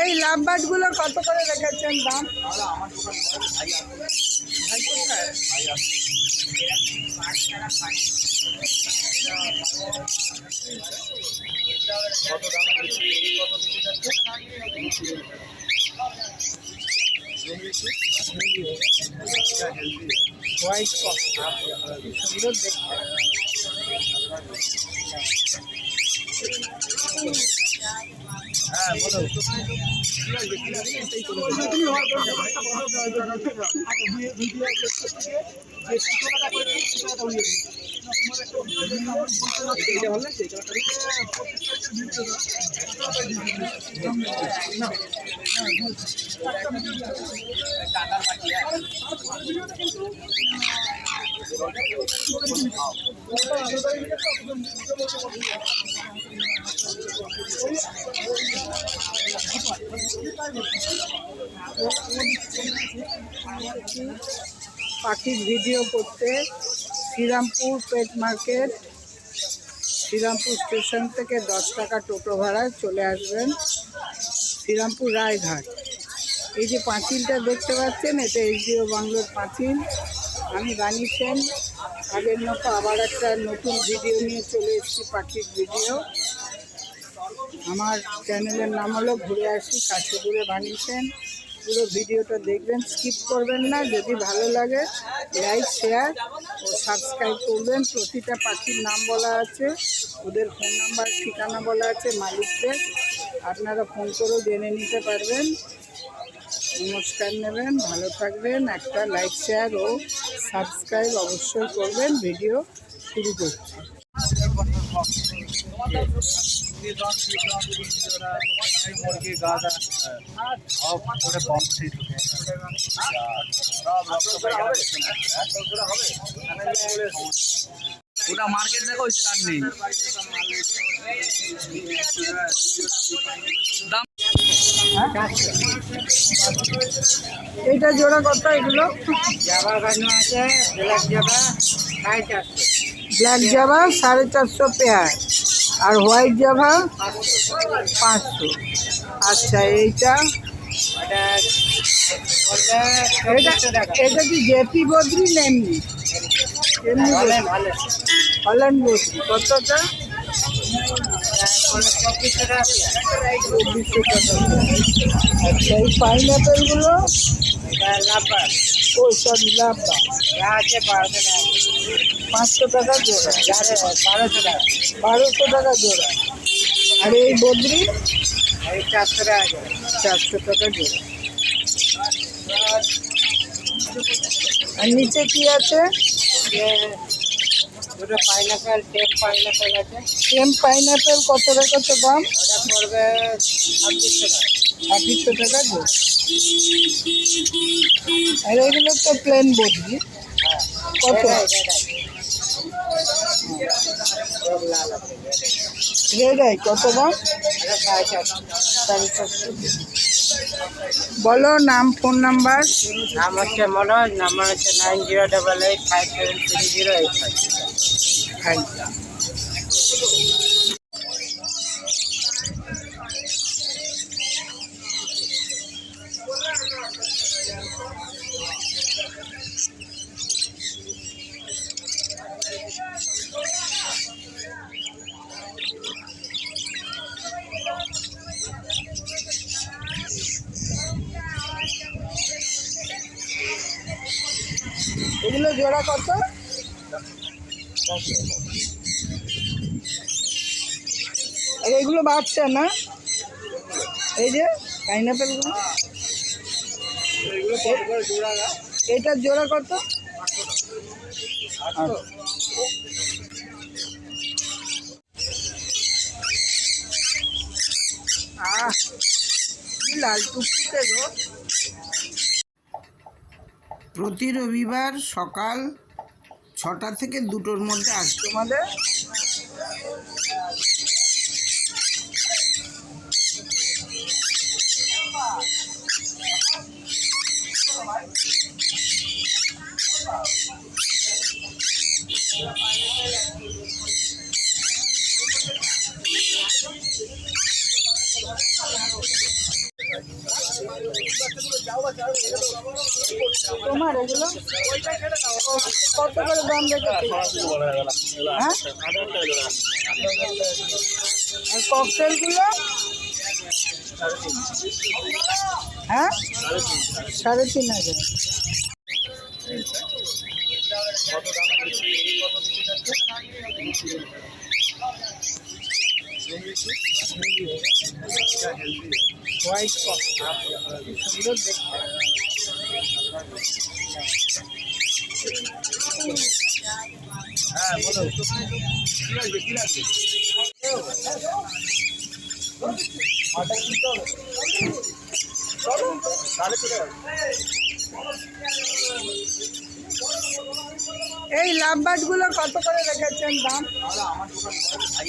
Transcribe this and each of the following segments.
এই লাভবাটগুলো কত করে রেখেছেন দাম? হোয়াইট সুন্দর দেখতে হ্যাঁ বলো। পাখির ভিডিও করতে Srirampur pet market, Srirampur station থেকে দশ টাকা টোটো ভাড়ায় চলে আসবেন শ্রীরামপুর রায়ঘাট। এই যে পাঁচিলটা দেখতে পাচ্ছেন, এটা এইচডিও বাংলোর পাঁচিল। আমি সেন। আগের মতো আবার একটা নতুন ভিডিও নিয়ে চলে এসেছি, পাখির ভিডিও। আমার চ্যানেলের নাম হলো ঘুরে আসি কাছে ঘুরে বানিয়েছেন পুরো ভিডিওটা দেখবেন স্কিপ করবেন না। যদি ভালো লাগে লাইক শেয়ার ও সাবস্ক্রাইব করবেন। প্রতিটা পাখির নাম বলা আছে, ওদের ফোন নাম্বার ঠিকানা বলা আছে, মালিকদের। আপনারা ফোন করেও জেনে নিতে পারবেন। নমস্কার নেবেন, ভালো থাকবেন। একটা লাইক শেয়ার ও সাবস্ক্রাইব অবশ্যই করবেন। ভিডিও শুরু করছি। মুরগি গাদা সব করে কম সিট ওটা মার্কেট দেখো নেই। দাম এইটা জোড়া কত এগুলো? জাবা গানো আছে ব্ল্যাক জাবা সাড়ে চারশো। ব্ল্যাক জাভা সাড়ে চারশো পেয়ার। আর হোয়াইট জাভা পাঁচশো। আচ্ছা এইটা? এটা এটা কি জেপি বদ্রি না এমনি এমনি হল্যান্ড বদ্রি। কতটা? চব্বিশশো টাকা। আচ্ছা এই পাইনঅ্যাপেলগুলো ও সরি আছে বারোশো টাকা পাঁচশো টাকা জোড়া। বারোশো টাকা বারোশো টাকা জোড়া। আর এই বদ্রি? এই চারশো টাকা চারশো টাকা জোড়া। আর নিচে কি আছে? যে দুটো পাইনাপেল টেপ পাইনাপেল আছে। কত দাম? ওটা পড়বে ছাব্বিশশো টাকা। ছাব্বিশশো টাকা জোড়া। আর এগুলো তো প্লেন বদ্রি। হ্যাঁ। কত? কত সাড়ে চারশো বলো নাম ফোন নাম্বার। নাম হচ্ছে মনোজ নাম্বার হচ্ছে nine zero double eight five seven three zero eight five. Thank এগুলো জোড়া কত? আর এগুলো বাচ্চা না? এই যে পাইনাপেলগুলো এটার জোড়া কত? লাল টুকটুকে গো। প্রতি রবিবার সকাল ছটা থেকে দুটোর মধ্যে আসতে তোমাদের তোমার এগুলো? কত করে দাম রেখেছে হ্যাঁ? ককটেলগুলো হ্যাঁ? সাড়ে তিন হাজার। হোয়াইট সুন্দর দেখতে এই লাভবাটগুলো কত করে রেখেছেন দাম? ভাই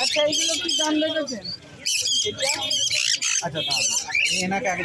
আচ্ছা এইগুলো কি দাম রেখেছেন আচ্ছা দাম এনাকে আগে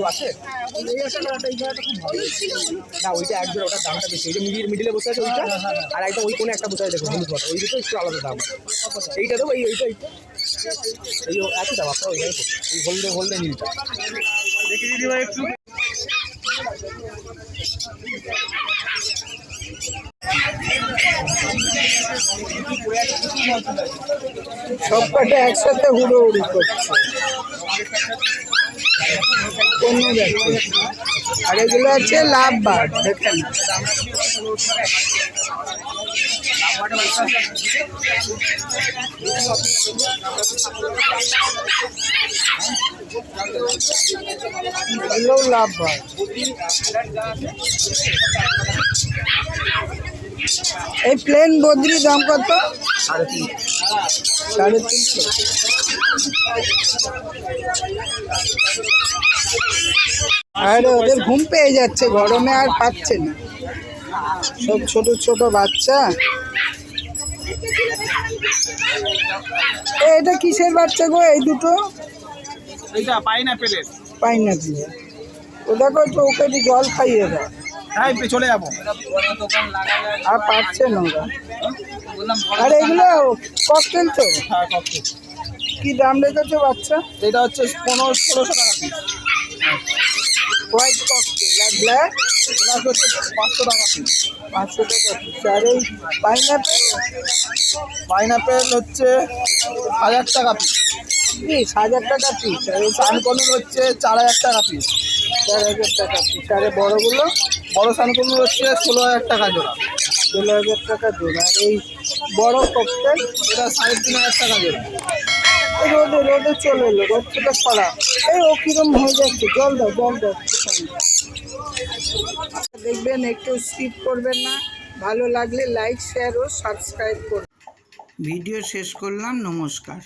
ব্লু আছে? না ওইটা এক জোড়া ওটার দামটা বেশি। ওইটা মিডিল মিডিলে বসে আছে ওইটা আর একটা ওই কোনে একটা বসে আছে দেখো হলুদ মতো ওই দুটো একটু আলাদা দাম। এইটা দেবো এই এইটা এই একই দাম আপনার ওই এই হলদে হলদে নীলটা। দেখি দিদি ভাই একটু। সব কটা একসাথে হুড়োহুড়ি করছে। কোন যাচ্ছে আর এগুলো আছে, লাভ বার দেখেন লাভ বার এই প্লেন বদ্রি দাম কত? সাড়ে তিন সাড়ে তিনশো। আর ওদের ঘুম পেয়ে যাচ্ছে গরমে আর পাচ্ছে না। সব ছোট ছোট বাচ্চা। এটা কিসের বাচ্চা গো? এই দুটো? এইটা পাইনাপেলের পাই না দিয়ে ও দেখো তো ওকে একটু জল খাইয়ে দাও। হ্যাঁ চলে যাব। আর পাচ্ছে না ওরা। আর এগুলো ককটেল তো? হ্যাঁ কি দাম রেখেছো বাচ্চা? এটা হচ্ছে পনেরো ষোলোশো টাকা পিস হোয়াইট ককটেল আর ব্ল্যাক হচ্ছে পাঁচশো টাকা পিস পাঁচশো টাকা piece। আর এই পাইনাপেল পাইনাপেল হচ্ছে হাজার টাকা পিস পিস হাজার টাকা পিস আর এই সানকনুর হচ্ছে চার হাজার টাকা পিস চার হাজার টাকা পিস আর বড়গুলো, বড় সানকনুর হচ্ছে ষোলো হাজার টাকা জোড়া। ষোলো হাজার টাকা জোড়া। আর এই বড় ককটেল এটা সাড়ে তিন হাজার টাকা জোড়া। রোদে রোদে চলে এলো রোদ থেকে ছড়া এই ও কিরম হয়ে যাচ্ছে? জল দাও জল দাও। দেখবেন, একটু স্কিপ করবেন না। ভালো লাগলে লাইক শেয়ার ও সাবস্ক্রাইব করুন ভিডিও শেষ করলাম, নমস্কার।